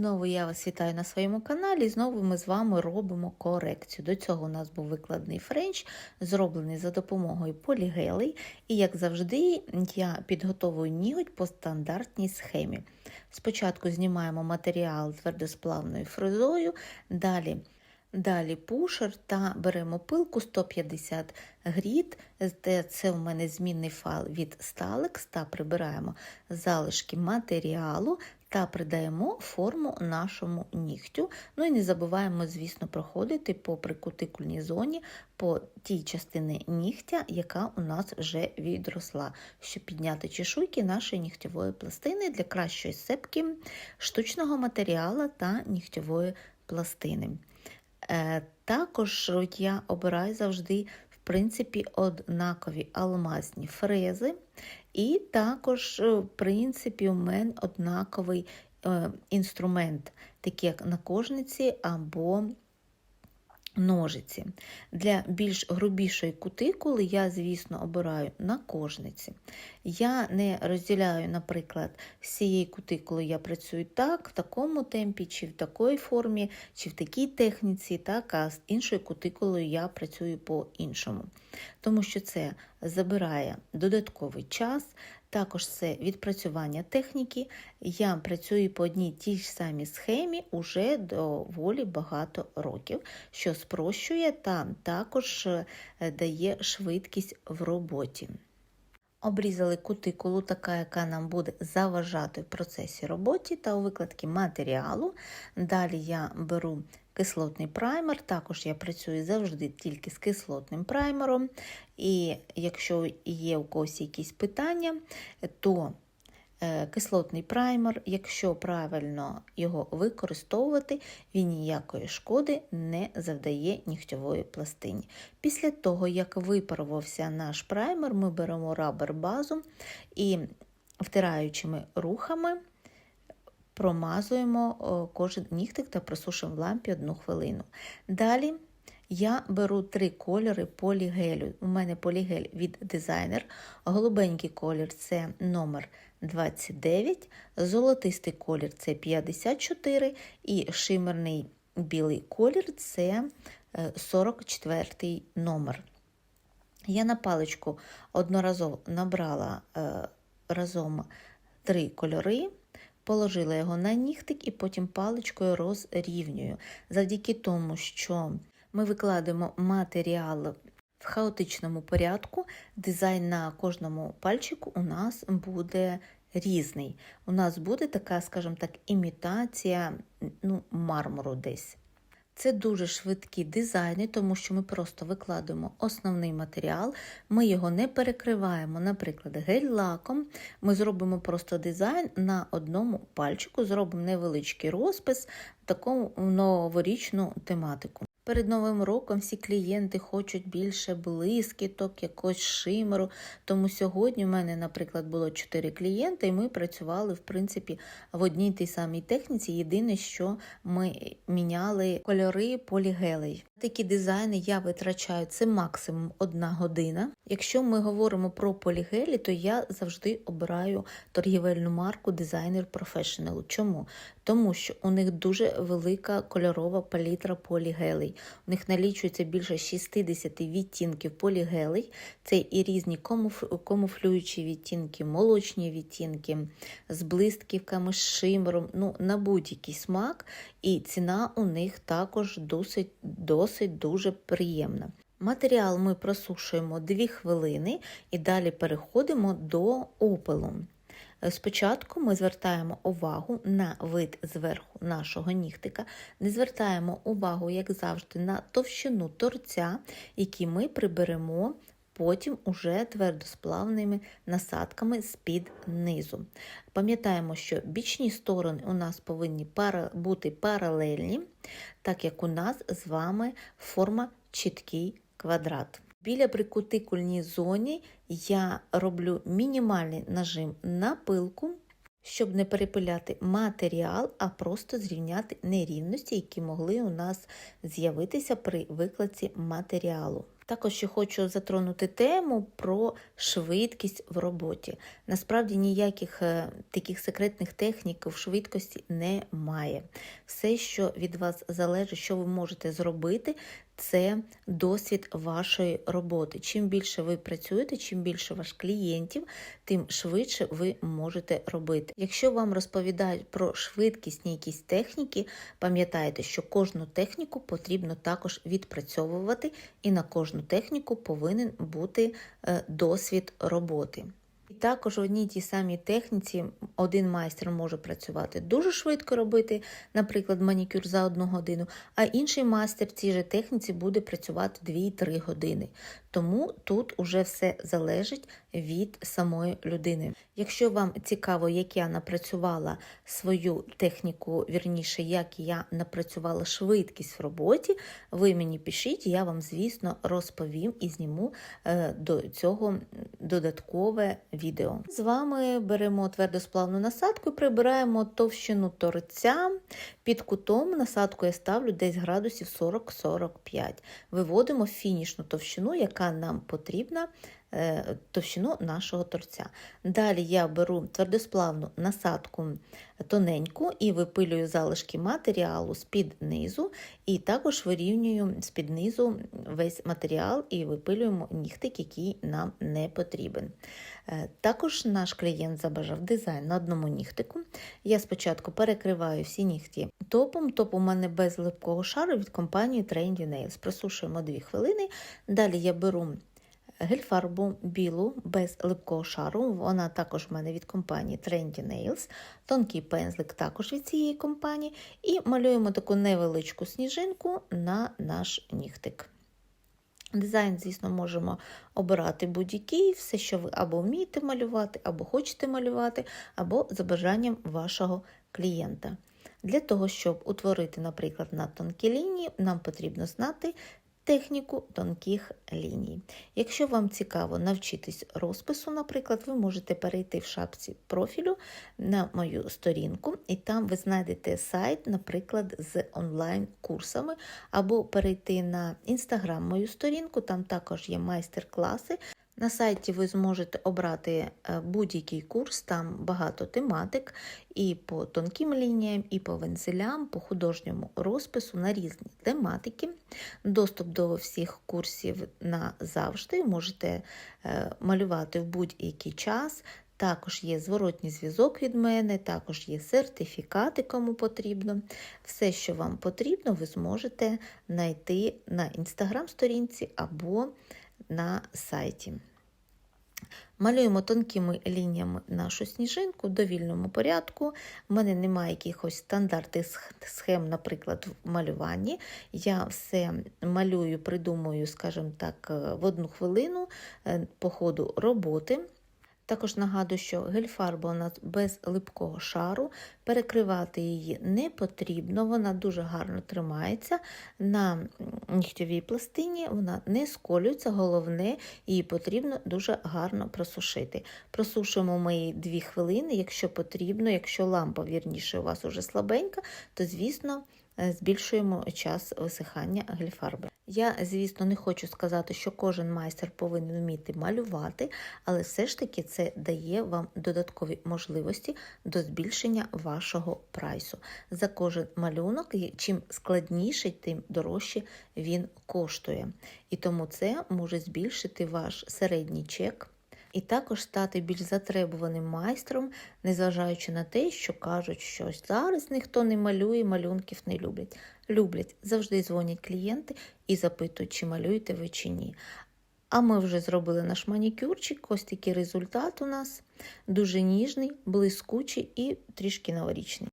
Знову я вас вітаю на своєму каналі. Знову ми з вами робимо корекцію. До цього у нас був викладений френч, зроблений за допомогою полігелей. І, як завжди, я підготовую ніготь по стандартній схемі. Спочатку знімаємо матеріал твердосплавною фрезою, далі Далі пушер та беремо пилку 150 гріт. Це у мене змінний файл від Stalex та прибираємо залишки матеріалу та придаємо форму нашому нігтю. Ну і не забуваємо, звісно, проходити по прикутикульній зоні по тій частині нігтя, яка у нас вже відросла, щоб підняти чешуйки нашої нігтєвої пластини для кращої сепки штучного матеріалу та нігтєвої пластини. Е, також я обираю завжди, принципі, однакові алмазні фрези, і також, в принципі, у мене однаковий е, інструмент, такий як накожниці або ножиці. Для більш грубішої кутикули я, звісно, обираю накожниці. Я не розділяю, наприклад, з цієї кутикули я працюю так, в такому темпі, чи в такій формі, чи в такій техніці, так, а з іншою кутикулою я працюю по-іншому. Тому що це забирає додатковий час, також це відпрацювання техніки. Я працюю по одній тій ж самій схемі уже доволі багато років, що спрощує та також е, дає швидкість в роботі. Обрізали кутикулу, така, яка нам буде заважати в процесі роботи та у викладці матеріалу. Далі я беру кислотний праймер, також я працюю завжди тільки з кислотним праймером. І якщо є у когось якісь питання, то е, кислотний праймер, якщо правильно його використовувати, він ніякої шкоди не завдає нігтєвої пластині. Після того, як випарувався наш праймер, ми беремо рабер базу і втираючими рухами промазуємо кожен нігтик та просушуємо в лампі одну хвилину. Далі я беру три кольори полігелю. У мене полігель від дизайнер. Голубенький колір це номер 29, золотистий колір це 54 і шимерний білий колір це 44 е, номер. Я на паличку одноразово набрала е, разом три кольори. Положила його на нігтик і потім паличкою розрівнюю. Завдяки тому, що ми викладаємо матеріал в хаотичному порядку, дизайн на кожному пальчику у нас буде різний. У нас буде така, скажімо так, імітація ну, мармуру десь. Це дуже швидкі дизайни, тому що ми просто викладаємо основний матеріал, ми його не перекриваємо, наприклад, гель-лаком. Ми зробимо просто дизайн на одному пальчику, зробимо невеличкий розпис таку новорічну тематику. Перед новим роком всі клієнти хочуть більше блискіток, якогось шимеру. Тому сьогодні в мене, наприклад, було 4 клієнти, і ми працювали в принципі в одній тій самій техніці. Єдине, що ми міняли кольори полігелей. Такі дизайни я витрачаю це максимум одна година. Якщо ми говоримо про полігелі, то я завжди обираю торгівельну марку Designer Professional. Чому? Тому що у них дуже велика кольорова палітра полігелей. У них налічується більше 60 відтінків полігелей. Це і різні камуфлюючі відтінки, молочні відтінки, з блистківками, з шимером, ну, на будь-який смак, і ціна у них також досить, досить дуже приємна. Матеріал ми просушуємо 2 хвилини і далі переходимо до опилу. Спочатку ми звертаємо увагу на вид зверху нашого нігтика, не звертаємо увагу, як завжди, на товщину торця, який ми приберемо потім уже твердосплавними насадками з-під низу. Пам'ятаємо, що бічні сторони у нас повинні бути паралельні, так як у нас з вами форма чіткий квадрат. Біля прикутикульній зоні я роблю мінімальний нажим на пилку, щоб не перепиляти матеріал, а просто зрівняти нерівності, які могли у нас з'явитися при викладці матеріалу. Також ще хочу затронути тему про швидкість в роботі. Насправді ніяких е, таких секретних технік в швидкості немає. Все, що від вас залежить, що ви можете зробити, це досвід вашої роботи. Чим більше ви працюєте, чим більше ваш клієнтів, тим швидше ви можете робити. Якщо вам розповідають про швидкісні якісь техніки, пам'ятайте, що кожну техніку потрібно також відпрацьовувати, і на кожну техніку повинен бути е, досвід роботи. Також в одній тій самій техніці один майстер може працювати дуже швидко робити, наприклад, манікюр за одну годину, а інший майстер в цій же техніці буде працювати 2-3 години. Тому тут уже все залежить від самої людини. Якщо вам цікаво, як я напрацювала свою техніку, вірніше, як я напрацювала швидкість в роботі, ви мені пишіть, я вам, звісно, розповім і зніму е, до цього додаткове відео. З вами беремо твердосплавну насадку і прибираємо товщину торця. Під кутом насадку я ставлю десь градусів 40-45. Виводимо фінішну товщину, яка нам потрібна товщину нашого торця. Далі я беру твердосплавну насадку тоненьку і випилюю залишки матеріалу з-під низу, і також вирівнюю з-під низу весь матеріал і випилюємо нігтик, який нам не потрібен. Е, Також наш клієнт забажав дизайн на одному нігтику. Я спочатку перекриваю всі нігті топом. Топ у мене без липкого шару від компанії Trendy Nails. Присушуємо 2 хвилини. Далі я беру гель-фарбу білу без липкого шару. Вона також в мене від компанії Trendy Nails. Тонкий пензлик також від цієї компанії. І малюємо таку невеличку сніжинку на наш нігтик. Дизайн, звісно, можемо обирати будь-який, все, що ви або вмієте малювати, або хочете малювати, або за бажанням вашого клієнта. Для того, щоб утворити, наприклад, на тонкі лінії, нам потрібно знати техніку тонких ліній. Якщо вам цікаво навчитись розпису, наприклад, ви можете перейти в шапці профілю на мою сторінку, і там ви знайдете сайт, наприклад, з онлайн-курсами, або перейти на інстаграм мою сторінку, там також є майстер-класи. На сайті ви зможете обрати е, будь-який курс, там багато тематик і по тонким лініям, і по вензелям, по художньому розпису на різні тематики. Доступ до всіх курсів назавжди. Можете е, малювати в будь-який час. Також є зворотній зв'язок від мене, також є сертифікати, кому потрібно. Все, що вам потрібно, ви зможете знайти на інстаграм-сторінці або на сайті. Малюємо тонкими лініями нашу сніжинку в довільному порядку. У мене немає якихось стандартних схем, наприклад, в малюванні. Я все малюю, придумую, скажімо так, в одну хвилину е, по ходу роботи. Також нагадую, що гель-фарба у нас без липкого шару, перекривати її не потрібно, вона дуже гарно тримається на нігтєвій пластині, вона не сколюється, головне, її потрібно дуже гарно просушити. Просушуємо ми її 2 хвилини, якщо потрібно, якщо лампа, вірніше, у вас уже слабенька, то, звісно, збільшуємо час висихання гельфарби. Я, звісно, не хочу сказати, що кожен майстер повинен вміти малювати, але все ж таки це дає вам додаткові можливості до збільшення вашого прайсу. За кожен малюнок, чим складніший, тим дорожче він коштує. І тому це може збільшити ваш середній чек. І також стати більш затребуваним майстром, незважаючи на те, що кажуть, що зараз ніхто не малює, малюнків не люблять. Люблять, завжди дзвонять клієнти і запитують, чи малюєте ви чи ні. А ми вже зробили наш манікюрчик, ось такий результат у нас дуже ніжний, блискучий і трішки новорічний.